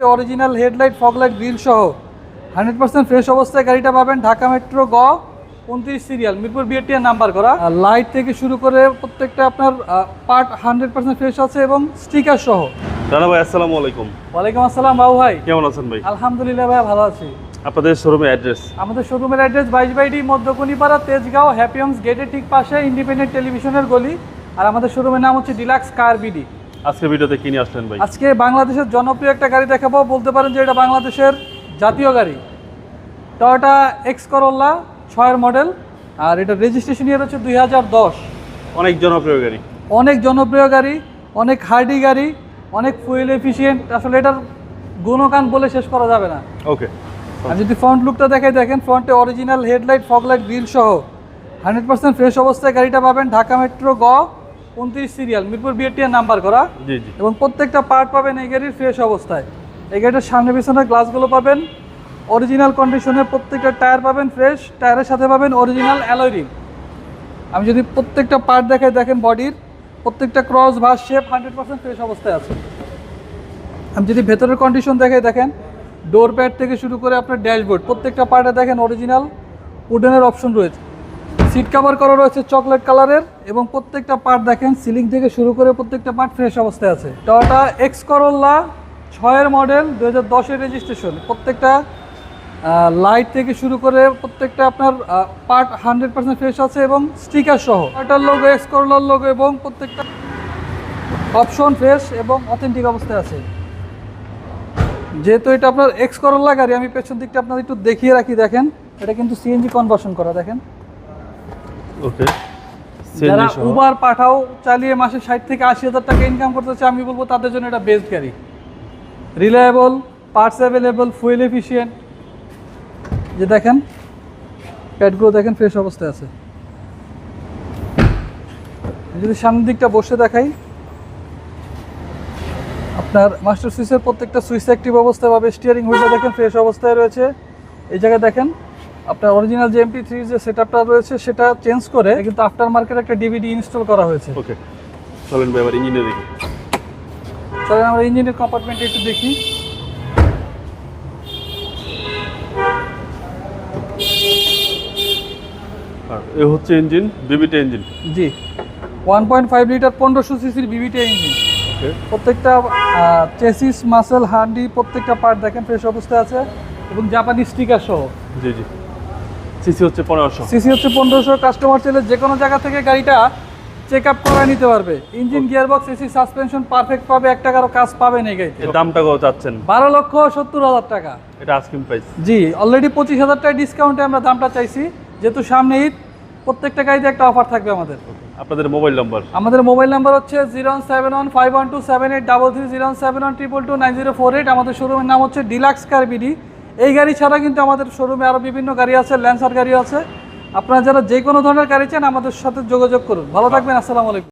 Original headlight foglight grill সহ। Hundred percent fresh অবস্থায় গাড়িটা পাবেন ঢাকা মেট্রো গ উনত্রিশ সিরিয়াল মিরপুর বিএটিআর নাম্বার করা। লাইট থেকে শুরু করে প্রত্যেকটা আপনার পার্ট হান্ড্রেড পার্সেন্ট ফ্রেশ আছে এবং স্টিকার সহ। রানা ভাই আসসালামু আলাইকুম। ওয়ালাইকুম আসসালাম বাবু ভাই। কেমন আছেন ভাই? আলহামদুলিল্লাহ ভাই ভালো আছি। আপনাদের শোরুমের অ্যাড্রেস আমাদের শোরুমের অ্যাড্রেস বাইশ by D Madhyakunipara Tejgaon happy homes গেটের ঠিক পাশে ইন্ডিপেন্ডেন্ট টেলিভিশনের গলি। আর আমাদের শোরুমের নাম হচ্ছে ডিলাক্স কার বিডি আজকে ভিডিওতে কি নিয়ে আসলেন ভাই? আজকে বাংলাদেশের জনপ্রিয় একটা গাড়ি দেখাবো। বলতে পারেন যে এটা বাংলাদেশের জাতীয় গাড়ি। টয়োটা এক্স করোল্লা ছয়ের মডেল আর এটা রেজিস্ট্রেশন ইয়ার হচ্ছে দুই হাজার দশ। অনেক জনপ্রিয় গাড়ি। অনেক জনপ্রিয় গাড়ি অনেক হার্ডি গাড়ি অনেক ফুয়েল এফিসিয়েন্ট আসলে এটার গুণকান বলে শেষ করা যাবে না। ওকে আর যদি ফ্রন্ট লুকটা দেখে দেখেন ফ্রন্টে অরিজিনাল হেডলাইট ফগলাইট গ্রিল সহ। হান্ড্রেড পার্সেন্ট ফ্রেশ অবস্থায় গাড়িটা পাবেন ঢাকা মেট্রো গ উনত্রিশ সিরিয়াল মিরপুর বিএটিআর নাম্বার করা। জি জি। এবং প্রত্যেকটা পার্ট পাবেন এই গাড়ির ফ্রেশ অবস্থায়। এই গাড়িটার সামনে পিছনের গ্লাসগুলো পাবেন অরিজিনাল কন্ডিশনের প্রত্যেকটা টায়ার পাবেন ফ্রেশ টায়ারের সাথে পাবেন অরিজিনাল অ্যালয় রিং আমি যদি প্রত্যেকটা পার্ট দেখাই দেখেন বডির প্রত্যেকটা ক্রস ভাস শেপ হান্ড্রেড পার্সেন্ট ফ্রেশ অবস্থায় আছে। আমি যদি ভেতরের কন্ডিশন দেখাই দেখেন ডোর প্যাড থেকে শুরু করে আপনার ড্যাশবোর্ড প্রত্যেকটা পার্টে দেখেন অরিজিনাল উডেনের অপশন রয়েছে। সিট কভার করা রয়েছে চকলেট কালারের এবং প্রত্যেকটা পার্ট দেখেন সিলিং থেকে শুরু করে প্রত্যেকটা পার্ট ফ্রেশ অবস্থায় আছে। টয়োটা এক্স করোলা ছয়ের মডেল দু হাজার দশের রেজিস্ট্রেশন প্রত্যেকটা লাইট থেকে শুরু করে প্রত্যেকটা আপনার পার্ট হান্ড্রেড পার্সেন্ট ফ্রেশ আছে এবং স্টিকার সহ। টয়োটার লোগো এক্স করোলার লোগো এবং প্রত্যেকটা অপশন ফ্রেশ এবং অথেন্টিক অবস্থায় আছে। যেহেতু এটা আপনার এক্স করোলা গাড়ি, আমি পেছন দিকটা আপনার একটু দেখিয়ে রাখি, দেখেন। এটা কিন্তু সিএনজি কনভার্সন করা, দেখেন। ওকে। যারা উবার পাঠাও চালিয়ে মাসে ষাট থেকে আশি হাজার টাকা ইনকাম করতে চায় আমি বলব তাদের জন্য এটা বেস্ট গাড়ি। Reliable parts available fuel efficient যে দেখেন প্যাডগুলো দেখেন ফ্রেশ অবস্থায় আছে। যদি সামনের দিকটা বসে দেখাই আপনার মাস্টার সুইচের প্রত্যেকটা সুইচ অ্যাক্টিভ অবস্থায় পাবে স্টিয়ারিং হুইলটা দেখেন ফ্রেশ অবস্থায় রয়েছে। এই জায়গায় দেখেন আপনার অরিজিনাল যে এমপি থ্রি যে সেটআপটা রয়েছে সেটা চেঞ্জ করে কিন্তু আফটার মার্কেট একটা ডিভিডি ইনস্টল করা হয়েছে। ওকে চলেন ভাই এবার ইঞ্জিনিয়ার দেখি। তাহলে আমরা ইঞ্জিনের কম্পার্টমেন্টে একটু দেখি। এ হচ্ছে ইঞ্জিন বিবিটি ইঞ্জিন জি। ওয়ান পয়েন্ট ফাইভ লিটার পনেরোশো সিসির বিবিটি ইঞ্জিন প্রত্যেকটা চেসিস মাসেল হান্ডি প্রত্যেকটা পার্ট দেখেন ফ্রেশ অবস্থায় আছে। এবং জাপানি স্টিকার সহ। জি জি। সিসি হচ্ছে পনেরোশো। সিসি হচ্ছে পনেরোশো কাস্টমার চাইলে যে কোনো জায়গা থেকে গাড়িটা চেক আপ করা নিতে পারবে। Engine gearbox AC suspension perfect পাবে এক টাকারও কাজ পাবে না গাড়িতে। দামটা কত চাচ্ছেন? বারো লক্ষ সত্তর হাজার টাকা। এটা আস্কিং প্রাইস জি অলরেডি পঁচিশ হাজার টাকা ডিসকাউন্টে আমরা দামটা চাইছি। যেহেতু সামনে ঈদ প্রত্যেকটা গাড়িতে একটা অফার থাকবে আমাদের। আপনাদের মোবাইল নাম্বার আমাদের মোবাইল নাম্বার হচ্ছে zero seven one five one two seven eight double three zero seven one triple two nine zero four eight আমাদের শোরুমের নাম হচ্ছে ডিলাক্স কার বিডি এই গাড়ি ছাড়া কিন্তু আমাদের শোরুমে আরও বিভিন্ন গাড়ি আছে ল্যান্সার গাড়ি আছে। আপনারা যারা যে কোনো ধরনের গাড়ি চান আমাদের সাথে যোগাযোগ করুন। ভালো থাকবেন আসসালামু আলাইকুম।